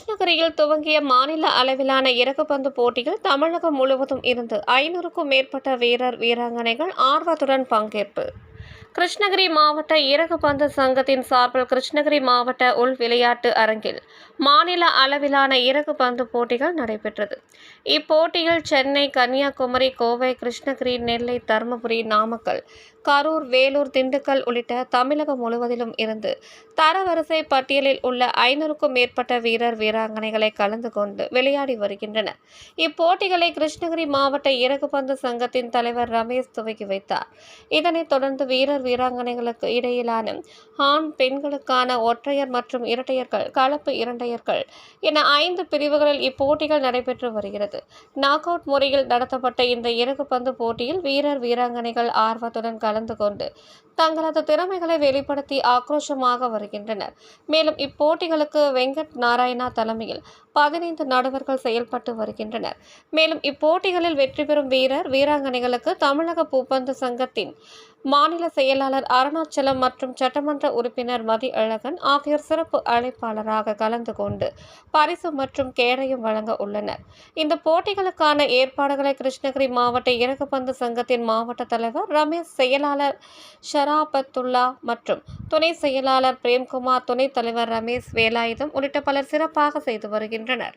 கிருஷ்ணகிரியில் துவங்கிய மாநில அளவிலான இறகுப்பந்து போட்டியில் தமிழகம் முழுவதும் இருந்து ஐநூறுக்கும் மேற்பட்ட வீரர் வீராங்கனைகள் ஆர்வத்துடன் பங்கேற்பு. கிருஷ்ணகிரி மாவட்ட இறகுபந்து சங்கத்தின் சார்பில் கிருஷ்ணகிரி மாவட்ட உள் விளையாட்டு அரங்கில் மாநில அளவிலான இறகுபந்து போட்டிகள் நடைபெற்றது. இப்போட்டியில் சென்னை கன்னியாகுமரி கோவை கிருஷ்ணகிரி நெல்லை தருமபுரி நாமக்கல் கரூர் வேலூர் திண்டுக்கல் உள்ளிட்ட தமிழகம் முழுவதிலும் இருந்து தரவரிசை பட்டியலில் உள்ள ஐநூறுக்கும் மேற்பட்ட வீரர் வீராங்கனைகளை கலந்து கொண்டு விளையாடி வருகின்றனர். இப்போட்டிகளை கிருஷ்ணகிரி மாவட்ட இறகுபந்து சங்கத்தின் தலைவர் ரமேஷ் துவக்கி வைத்தார். இதனைத் தொடர்ந்து வீரர் வீராங்கனைகளுக்கு இடையிலான ஆண் பெண்களுக்கான ஒற்றையர் மற்றும் இரட்டையர்கள் கலப்பு இரண்டையர்கள் என ஐந்து பிரிவுகளில் இப்போட்டிகள் நடைபெற்று வருகிறது. நாக் அவுட் முறையில் நடத்தப்பட்ட இந்த இறகு பந்து போட்டியில் வீரர் வீராங்கனைகள் ஆர்வத்துடன் கலந்து கொண்டு தங்களது திறமைகளை வெளிப்படுத்தி ஆக்ரோஷமாக வருகின்றனர். மேலும் இப்போட்டிகளுக்கு வெங்கட் நாராயணா தலைமையில் பதினைந்து நடுவர்கள் செயல்பட்டு வருகின்றனர். மேலும் இப்போட்டிகளில் வெற்றி பெறும் வீரர் வீராங்கனைகளுக்கு தமிழக பூப்பந்து சங்கத்தின் மாநில செயலாளர் அருணாச்சலம் மற்றும் சட்டமன்ற உறுப்பினர் மதி அழகன் ஆகியோர் சிறப்பு அழைப்பாளராக கலந்து கொண்டு பரிசு மற்றும் கேடையும் வழங்க உள்ளனர். இந்த போட்டிகளுக்கான ஏற்பாடுகளை கிருஷ்ணகிரி மாவட்ட இறகுப்பந்து சங்கத்தின் மாவட்ட தலைவர் ரமேஷ் செயலாளர் ஷராபத்துல்லா மற்றும் துணை செயலாளர் பிரேம்குமார் துணைத் தலைவர் ரமேஷ் வேலாயுதம் உள்ளிட்ட பலர் சிறப்பாக செய்து வருகின்றனர்.